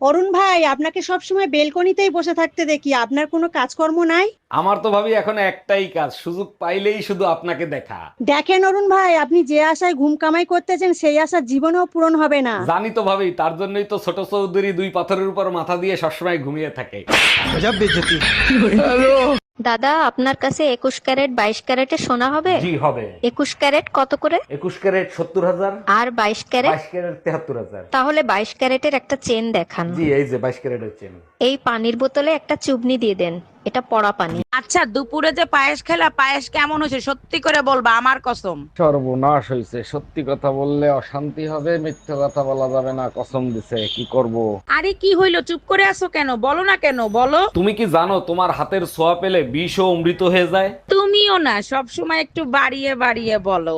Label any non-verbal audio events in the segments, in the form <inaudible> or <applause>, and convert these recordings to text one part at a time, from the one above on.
অরুণ ভাই আপনাকে সবসময় বেলকনিতেই বসে থাকতে দেখি। আপনার কোনো কাজকর্ম নাই? আমার তো ভাবি এখন একটাই কাজ সুযোগ পাইলেই শুধু আপনাকে দেখা। দেখেন অরুণ ভাই আপনি যে আশায় ঘুম কামাই করতেছেন সেই আশা জীবনেও পূরণ হবে না। জানি তো ভাবি তার জন্যই তো ছোট চৌধুরী দুই পাথরের উপর মাথা দিয়ে সবসময় ঘুমিয়ে থাকে। দাদা আপনার কাছে একুশ ক্যারেট বাইশ ক্যারেটে সোনা হবে? জি হবে। একুশ ক্যারেট কত করে? একুশ ক্যারেট সত্তর হাজার। আর বাইশ ক্যারেট? বাইশ ক্যারেট তেহাত্তর হাজার। তাহলে বাইশ ক্যারেটের একটা চেন দেখান। জি এই যে বাইশ ক্যারেটের চেন। এই পানির বোতলে একটা চুবনি দিয়ে দেন। এটা পড়া পানি। আচ্ছা দুপুরে যে পায়েস খেলা পায়েস কেমন হয়েছে? সত্যি করে বলবা আমার কসম। সর্বনাশ হয়েছে। সত্যি কথা বললে অশান্তি হবে মিথ্যে কথা বলা যাবে না কসম দিছে কি করব? আরে কি হইল? চুপ করে আছো কেন? বলো না কেন বলো। তুমি কি জানো তোমার হাতের ছোঁয়া পেলে বিষ ও অমৃত হয়ে যায়? তুমিও না সব সময় একটু বাড়িয়ে বাড়িয়ে বলো।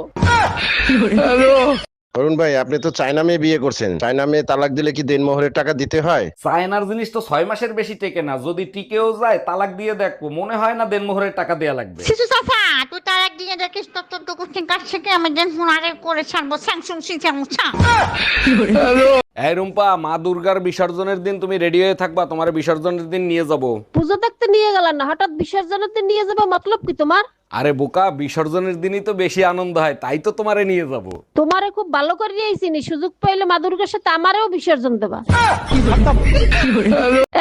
অরুণ ভাই আপনি তো চায়না মেয়ে বিয়ে করছেন। চায়না মেয়ে তালাক দিলে কি দেনমোহরের টাকা দিতে হয়? চায়নার জিনিস তো ছয় মাসের বেশি টেকে না। যদি টিকেও যায় তালাক দিয়ে দেখব। মনে হয় না দেনমোহরের টাকা দেয়া লাগবে। শিশু সাফা তুই তার একদিনে দেখিস তোর তোর টুকুর কাছ থেকে আমি দেন ফোনারে করে ছাড়বো। স্যামসুং সিস্যামুসা এই রুম্পা মা দুর্গার বিসর্জনের দিন তুমি রেডি হয়ে থাকবা। তোমার বিসর্জনের দিন নিয়ে যাব। পুজো দেখতে নিয়ে গেলাম না। হঠাৎ বিসর্জনের দিন নিয়ে যাব মতলব কি তোমার? আরে বোকা বিসর্জনের দিনই তো বেশি আনন্দ হয় তাই তো তোমারে নিয়ে যাব। তোমারে খুব ভালো করে দিয়েছিনি সুযোগ পাইলে মা দুর্গার সাথে আমারেও বিসর্জন দেবা।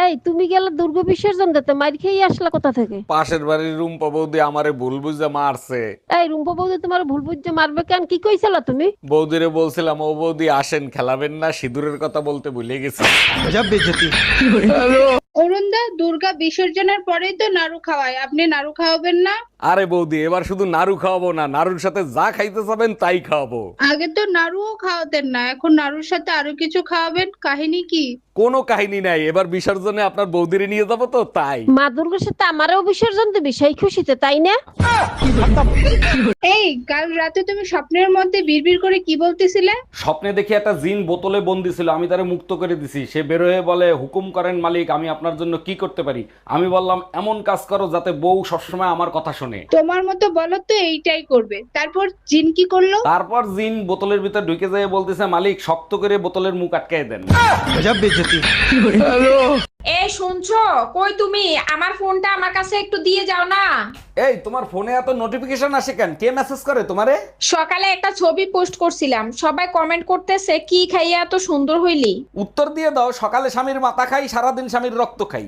এই তুমি গেলে দুর্গা বিসর্জন দিতে মার খেয়ে আসলা কোথা থেকে? পাশের বাড়ির রুম্পা বৌদি আমারে ভুল বুঝে মারছে। এই রুম্পা বৌদি তোমার ভুল বুঝছে মারবে কেন? কি কইছিল তুমি? বৌদিরে বলছিলাম ও বৌদি আসেন খেলাবেন না সিঁদুরের কথা বলতে ভুলে গেছি। অরুণদা দুর্গা বিসর্জনের পরেই তো নাড়ু খাওয়ায়। আপনি নাড়ু খাওয়াবেন না? আরে বৌদি এবার শুধু নাড়ু খাওয়াবো না নাড়ুর সাথে যা খাইতে চাবেন তাই খাওয়াবো। আগে তো নাড়ুও খাওয়াতেন না এখন নাড়ুর সাথে আরও কিছু খাওয়াবেন? কাহিনী কি? কোনো কাহিনী নাই। এবার বিসর্জনে আপনার বৌদিরে নিয়ে যাব তো তাই। মা দুর্গার সাথে আমারেও বিসর্জন দিবি সেই খুশিতে তাই না? এই কাল রাতে তুমি স্বপ্নের মধ্যে বিড়বিড় করে কি বলতেছিলে? স্বপ্নে দেখি একটা জিন বোতলে বন্দি ছিল আমি তারে মুক্ত করে দিছি। সে বের হয়ে বলে হুকুম করেন মালিক আমি আপনার জন্য কি করতে পারি? আমি বললাম এমন কাজ করো যাতে বউ সবসময় আমার কথা শোনে। তোমার মতো বলো তো এইটাই করবে। তারপর জিন কি করল? তারপর জিন বোতলের ভিতর ঢুকে যায় বলতেছে মালিক শক্ত করে বোতলের মুখ আটকায় দেন। এ শুনছো? কই তুমি? আমার ফোনটা আমার কাছে একটু দিয়ে যাও না। এই তোমার ফোনে এত নোটিফিকেশন আসে কেন? কে মেসেজ করে তোমারে? সকালে একটা ছবি পোস্ট করছিলাম। সবাই কমেন্ট করতেছে কি খাইয়া এত সুন্দর হইলি? উত্তর দিয়ে দাও সকালে স্বামীর মাথা খাই সারাদিন স্বামীর রক্ত খাই।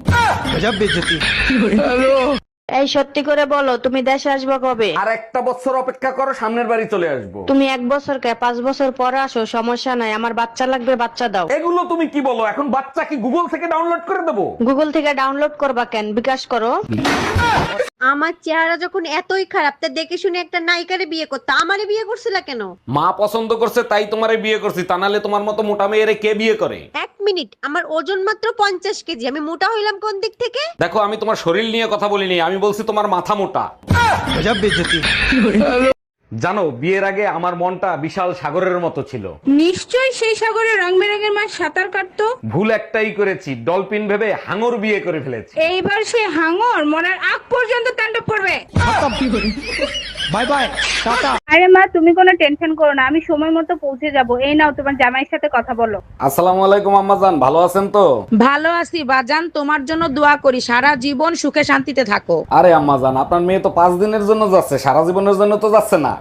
এই সত্যি করে বলো তুমি দেশে আসবে কবে? আর একটা বছর অপেক্ষা করো সামনের বাড়ি চলে আসব। তুমি এক বছর কে পাঁচ বছর পরে আসো সমস্যা নাই আমার বাচ্চা লাগবে বাচ্চা দাও। এগুলো তুমি কি বলো এখন বাচ্চা কি গুগল থেকে ডাউনলোড করে দেবো? গুগল থেকে ডাউনলোড করবা কেন? বিকাশ করো। আমার চেহারা যখন এতই খারাপ তা দেখে শুনে একটা নায়িকারে বিয়ে করতে আমারে বিয়ে করছিল কেন? মা পছন্দ করছে তাই তোমারে বিয়ে করছি তা নাহলে তোমার মতো মোটা মেয়েরে কে বিয়ে করে? এক মিনিট আমার ওজন মাত্র পঞ্চাশ কেজি আমি মোটা হইলাম কোন দিক থেকে? দেখো আমি তোমার শরীর নিয়ে কথা বলিনি আমি বলছি তোমার মাথা মোটা। জানো বিয়ের আগে আমার মনটা বিশাল সাগরের মতো ছিল। নিশ্চয়ই সেই সাগরে রং বেরঙের মাছ সাঁতার কাটতো। ভুল একটাই করেছি ডলফিন ভেবে হাঙর বিয়ে করে ফেলেছি। এইবার সে হাঙর মরার আগ পর্যন্ত তাণ্ডব করবে। আরে মা তুমি কোনো টেনশন করো না আমি সময় মতো পৌঁছে যাব। এই নাও তোমার জামাইয়ের সাথে কথা বলো। আসসালামু আলাইকুম আম্মাজান। ভালো আছেন তো? ভালো আছি বাজান। তোমার জন্য দোয়া করি সারা জীবন সুখে শান্তিতে থাকো। আরে আম্মাজান আপনার মেয়ে তো পাঁচ দিনের জন্য যাচ্ছে সারা জীবনের জন্য তো যাচ্ছে না।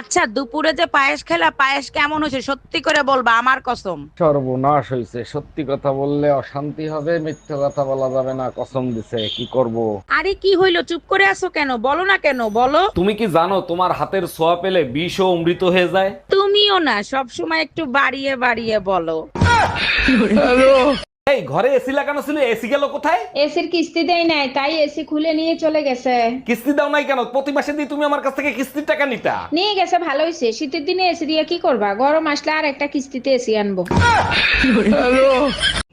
আচ্ছা দুপুরে যে পায়েস খেলা পায়েস কেমন হয়েছে? সত্যি করে বলবা আমার কসম। সর্বনাশ হয়েছে। সত্যি কথা বললে অশান্তি হবে মিথ্যে কথা বলা যাবে না কসম দিছে। কি করব? আরে কি হইল? চুপ করে আছো কেন? বলো না কেন বলো। তুমি কি জানো তোমার হাতের ছোঁয়া পেলে বিষও অমৃত হয়ে যায়? তুমিও না সব সময় একটু বাড়িয়ে বাড়িয়ে বলো। এই ঘরে এসি লাগানো ছিল এসি গেল কোথায়? এসির কিস্তি দেয় নাই তাই এসি খুলে নিয়ে চলে গেছে। কিস্তি দাও নাই কেন? প্রতি মাসে দিয়ে তুমি আমার কাছ থেকে কিস্তির টাকা নিতা। নিয়ে গেছে ভালো হয়েছে শীতের দিনে এসি দিয়ে কি করবা? গরম আসলে আর একটা কিস্তিতে এসি আনব।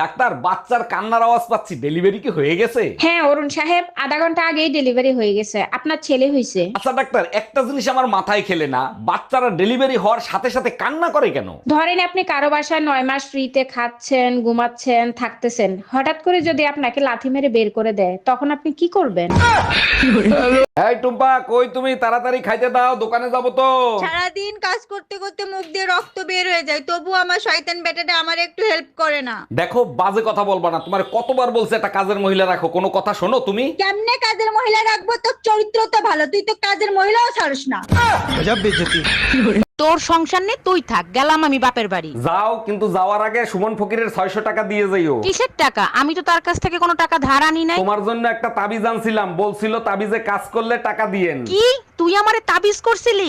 ডাক্তার বাচ্চার কান্নার আওয়াজ পাচ্ছি। ডেলিভারি কি হয়ে গেছে? হ্যাঁ অরুণ সাহেব আধা ঘণ্টা আগেই ডেলিভারি হয়ে গেছে। আপনার ছেলে হয়েছে আচ্ছা ডাক্তার একটা জিনিস আমার মাথায় খেলে না। বাচ্চারা ডেলিভারি হওয়ার সাথে সাথে কান্না করে কেন? ধরেন আপনি কারও বাসায় নয় মাস ফ্রিতে খাচ্ছেন ঘুমাচ্ছেন থাকতেছেন। হঠাৎ করে যদি আপনাকে লাথি মেরে বের করে দেয় তখন আপনি কি করবেন? এই টুম্পা কই তুমি? তাড়াতাড়ি খাইতে দাও দোকানে যাব তো। সারাদিন কাজ করতে করতে মুখ দিয়ে রক্ত বের হয়ে যায় তবু আমার শয়তান বেটাটা আমার একটু হেল্প করে না। দেখো বাজে কথা বলবা না। তোমার কতবার বলছে একটা কাজের মহিলা রাখো কোনো কথা শোনো তুমি? কেমনে কাজের মহিলা রাখব? তোর চরিত্র তো ভালো তুই তো কাজের মহিলাও ছাড়স না। তোর সংসার নেই তুই থাক গেলাম আমি বাপের বাড়ি। যাও কিন্তু যাওয়ার আগে সুমন ফকিরের ছয়শো টাকা দিয়ে যাইও। কিসের টাকা? আমি তো তার কাছ থেকে কোনো টাকা ধার আনি নাই। তোমার জন্য একটা তাবিজ আনছিলাম বলছিল তাবিজে কাজ করলে টাকা দিয়েন। কি? তুই আমারে তাবিজ করছিলি?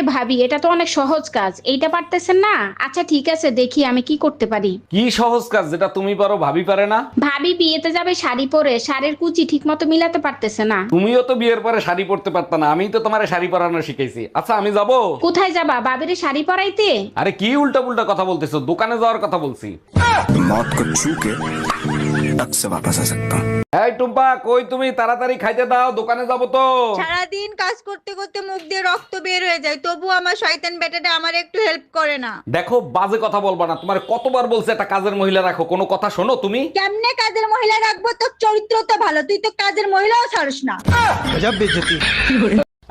আরে ভাবি এটা তো অনেক সহজ কাজ। এইটা পারতেছেন না? আচ্ছা ঠিক আছে দেখি আমি কি করতে পারি। কি সহজ কাজ? যেটা তুমি পারো ভাবি পারে না। ভাবি বিয়েতে যাবে শাড়ি পরে। শাড়ির কুচি ঠিক মতো মিলাতে পারতেছে না। তুমিও তো বিয়ের পরে শাড়ি পরতে পারত না। আমি তো তোমার শাড়ি পরানো শিখেছি আচ্ছা আমি যাব? কোথায় যাবা? বাবিরে শাড়ি পরাইতে? আরে কি উল্টা পুল্টা কথা বলতেছো? দোকানে যাওয়ার কথা বলছি। मौत को छू के टक से वापस आ सकता हूँ এই টুম্পা কই তুমি তাড়াতাড়ি খাইতে দাও দোকানে যাব তো সারাদিন কাজ করতে করতে মুখ দিয়ে রক্ত বের হয়ে যায় তবু আমার শয়তান বেটাটা আমার একটু হেল্প করে না দেখো বাজে কথা বলবা না তোমার কতবার বলছে একটা কাজের মহিলা রাখো কোনো কথা শোনো তুমি কেমনে কাজের মহিলা রাখবো তোর চরিত্র তো ভালো তুই তো কাজের মহিলাও ছাড়স না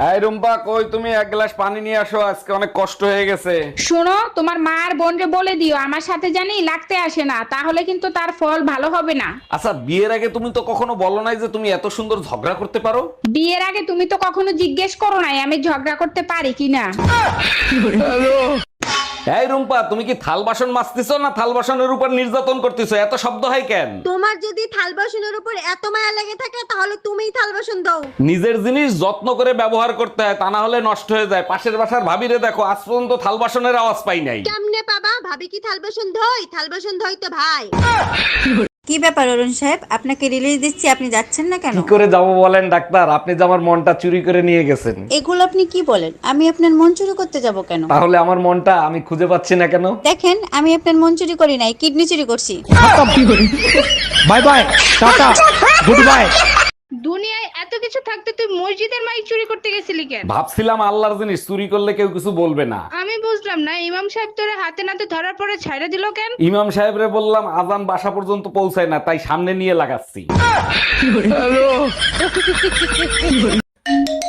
এই রুম্পা কই তুমি? এক গ্লাস পানি নিয়ে আসো আজকে অনেক কষ্ট হয়ে গেছে। শোনো তোমার মা আর বোনকে বলে দিও আমার সাথে জানি লাগতে আসে না তাহলে কিন্তু তার ফল ভালো হবে না। আচ্ছা বিয়ের আগে তুমি তো কখনো বলো নাই যে তুমি এত সুন্দর ঝগড়া করতে পারো? বিয়ের আগে তুমি তো কখনো জিজ্ঞেস করো নাই আমি ঝগড়া করতে পারি কিনা। এই রুম্পা তুমি কি থাল বাসন মাজতেছো না থাল বাসনের উপর নির্যাতন করতেছো? এত শব্দ হয় কেন? তোমার যদি থাল বাসনের উপর এত মায়া লেগে থাকে তাহলে তুমিই থাল বাসন দাও। নিজের জিনিস যত্ন করে ব্যবহার করতে হয় তা না হলে নষ্ট হয়ে যায়। পাশের বাসার ভাবিরে দেখো আজ পর্যন্ত থাল বাসনের আওয়াজ পাই নাই। কেমনে বাবা ভাবি কি থাল বাসন ধই থাল বাসন ধই তো ভাই। <laughs> কি ব্যাপার অরুণ সাহেব? আপনাকে রিলিজ দিচ্ছি আপনি যাচ্ছেন না কেন? কি করে যাব বলেন ডাক্তার? আপনি যে আমার মনটা চুরি করে নিয়ে গেছেন। এগুলো আপনি কি বলেন? আমি আপনার মন চুরি করতে যাব কেন? তাহলে আমার মনটা আমি খুঁজে পাচ্ছি না কেন? দেখেন আমি আপনার মন চুরি করি নাই কিডনি চুরি করছি। Bye bye tata good bye দুনিয়ায় এত কিছু থাকতে তুই মসজিদের মাইক চুরি করতে গেছিলি কেন? ভাবছিলাম আল্লাহর জিনিস চুরি করলে কেউ কিছু বলবে না। আমি বুঝলাম না ইমাম সাহেব তোরে হাতে নাতে ধরার পরে ছাইড়া দিল কেন? ইমাম সাহেবরে বললাম আজান বাসা পর্যন্ত পৌঁছায় না তাই সামনে নিয়ে লাগাচ্ছি। <laughs>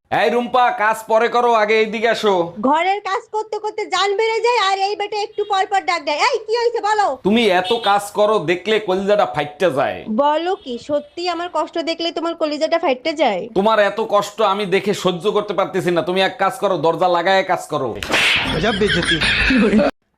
এই রুম্পা কাজ পরে করো আগে এইদিকে আসো। ঘরের কাজ করতে করতে জান বেড়ে যায় আর এই বেটা একটু পর পর ডাক দেয়। এই কি হয়েছে বলো? তুমি এত কাজ করো দেখলে কলিজাটা ফাইটটা যায়। বলো কি সত্যি আমার কষ্ট দেখলে তোমার কলিজাটা ফাইটতে যায়? তোমার এত কষ্ট আমি দেখে সহ্য করতে পারতেছি না। তুমি এক কাজ করো দরজা লাগায় কাজ করো।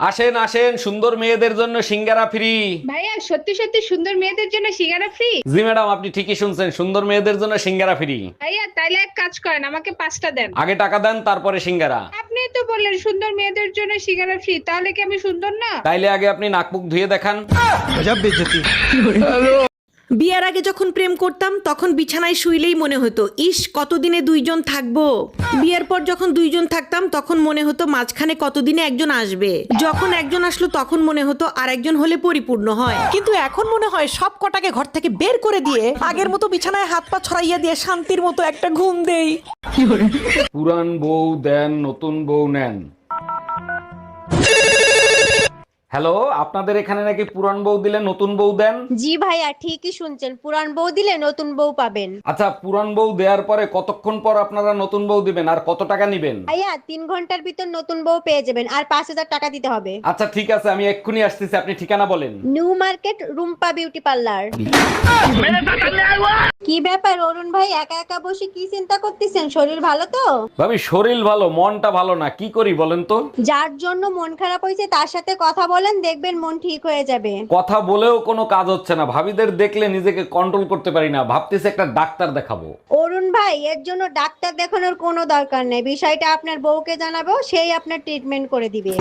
আসেন আসেন সুন্দর মেয়েদের জন্য সিঙ্গারা ফ্রি ভাইয়া সত্যি সত্যি সুন্দর মেয়েদের জন্য সিঙ্গারা ফ্রি জি ম্যাডাম আপনি ঠিকই শুনছেন সুন্দর মেয়েদের জন্য সিঙ্গারা ফ্রি ভাইয়া তাইলে এক কাজ করেন আমাকে পাঁচটা দেন। আগে টাকা দেন তারপরে সিঙ্গারা। আপনি তো বললেন সুন্দর মেয়েদের জন্য সিঙ্গারা ফ্রি তাহলে কি আমি সুন্দর না? তাইলে আগে আপনি নাকপুক ধুয়ে দেখান। বিয়ার আগে যখন প্রেম করতাম তখন বিছানায় শুইলেই মনে হতো ইস কতদিনে দুইজন থাকব? বিয়ের পর যখন দুইজন থাকতাম তখন মনে হতো মাঝখানে কতদিনে একজন আসবে। যখন একজন আসলো তখন মনে হতো আর একজন হলে পরিপূর্ণ হয়। কিন্তু এখন মনে হয় সব কটাকে ঘর থেকে বের করে দিয়ে আগের মতো বিছানায় হাত পা ছড়াইয়া দিয়ে শান্তির মতো একটা ঘুম দেই। পুরান বউ দেন নতুন বউ নেন। হ্যালো আপনাদের এখানে নাকি পুরান বউ দিলে নতুন বউ দেন? জি ভাইয়া ঠিকই শুনছেন। পুরান বউ দিলে নতুন বউ পাবেন। আচ্ছা পুরান বউ দেওয়ার পরে কতক্ষণ পর আপনারা নতুন বউ দিবেন আর কত টাকা নিবেন? ভাইয়া তিন ঘণ্টার ভিতর নতুন বউ পেয়ে যাবেন আর পাঁচ হাজার টাকা দিতে হবে। আচ্ছা ঠিক আছে আমি এক্ষুনি আসতেছি আপনি ঠিকানা বলেন। New Market Rumpa beauty parlour. কি ব্যাপার অরুণ ভাই একা একা বসে কি চিন্তা করতেছেন? শরীর ভালো তো? ভাবি শরীর ভালো মনটা ভালো না কি করি বলেন তো? যার জন্য মন খারাপ হয়েছে তার সাথে কথা বলেন দেখবেন মন ঠিক হয়ে যাবে। কথা বলেও কোনো কাজ হচ্ছে না। ভাবিদের দেখলে নিজেকে কন্ট্রোল করতে পারি না। ভাবতেছি একটা ডাক্তার দেখাবো। অরুণ ভাই এর জন্য ডাক্তার দেখানোর কোনো দরকার নেই। বিষয়টা আপনার বউকে জানাব সেই আপনার ট্রিটমেন্ট করে দিবে।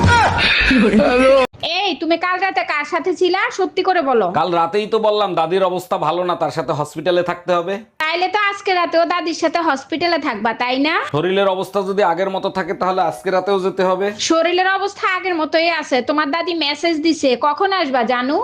এই তুমি কাল রাতে কার সাথে ছিলা? সত্যি করে বলো। কাল রাতেই তো বললাম দাদির অবস্থা ভালো না তার সাথে হসপিটালে থাকতে হবে। তাইলে তো আজকে রাতেও দাদির সাথে হসপিটালে থাকবা তাই না? শরীরের অবস্থা যদি আগের মতো থাকে তাহলে আজকে রাতেও যেতে হবে। শরীরের অবস্থা আগের মতোই আছে। তোমার দাদি মেসেজ দিছে। কখন আসবা জানু?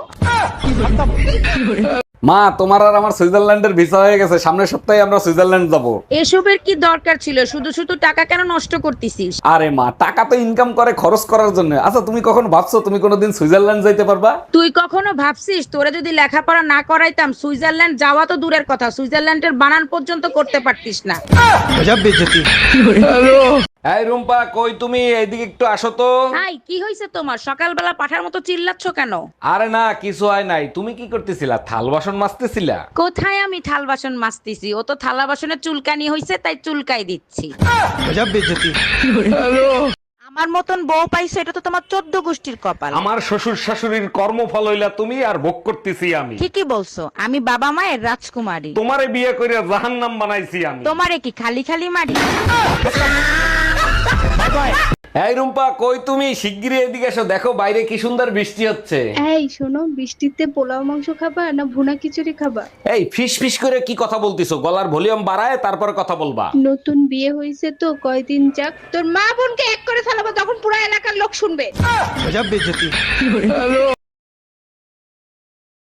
মা তোমার আর আমার সুইজারল্যান্ডের ভিসা হয়ে গেছে সামনের সপ্তাহে আমরা সুইজারল্যান্ড যাব। এসবের কি দরকার ছিল? শুধু শুধু টাকা কেন নষ্ট করতেছিস? আরে মা টাকা তো ইনকাম করে খরচ করার জন্য। আচ্ছা তুমি কখন ভাবছ তুমি কোনোদিন সুইজারল্যান্ড যাইতে পারবা? তুই কখনো ভাবছিস তোরে যদি লেখাপড়া না করাইতাম সুইজারল্যান্ড যাওয়া তো দূরের কথা সুইজারল্যান্ডের বানান পর্যন্ত করতে পারতিস না। এই রুম্পা কই তুমি? এইদিকে একটু আসো তো। হাই কি হয়েছে তোমার? সকালবেলা পাঠার মতো চিল্লাচ্ছ কেন? আরে না কিছু হয় নাই। তুমি কি করতেছিলা? থাল বাসন মাজতেছিলা? কোথায় আমি থাল বাসন মাজতেছি? ও তো থালা বাসনে চুলকানি হয়েছে তাই চুলকাই দিচ্ছি। আমার মতন বউ পাইছো এটা তো তোমার চোদ্দ গোষ্ঠীর কপাল। আমার শ্বশুর শাশুড়ির কর্মফল হইলা তুমি আর ভোগ করতেছি আমি। ঠিকই বলছো আমি বাবা মায়ের রাজকুমারী। তোমারে বিয়ে করে জাহান্নাম বানাইছি আমি। তোমারে কি খালি খালি মারি? <laughs> এই রুম্পা কই তুমি? শিগগিরই এদিকে এসো দেখো বাইরে কি সুন্দর বৃষ্টি হচ্ছে। এই শোনো বৃষ্টিতে পোলাও মাংস খাবা না ভুনা খিচুড়ি খাবা? এই ফিস ফিস করে কি কথা বলতিছো? গলার ভলিউম বাড়ায় তারপর কথা বলবা। নতুন বিয়ে হয়েছে তো কয়দিন যাক। তোর মা বোনকে এক করে ফেলাবো তখন পুরো এলাকার লোক শুনবে।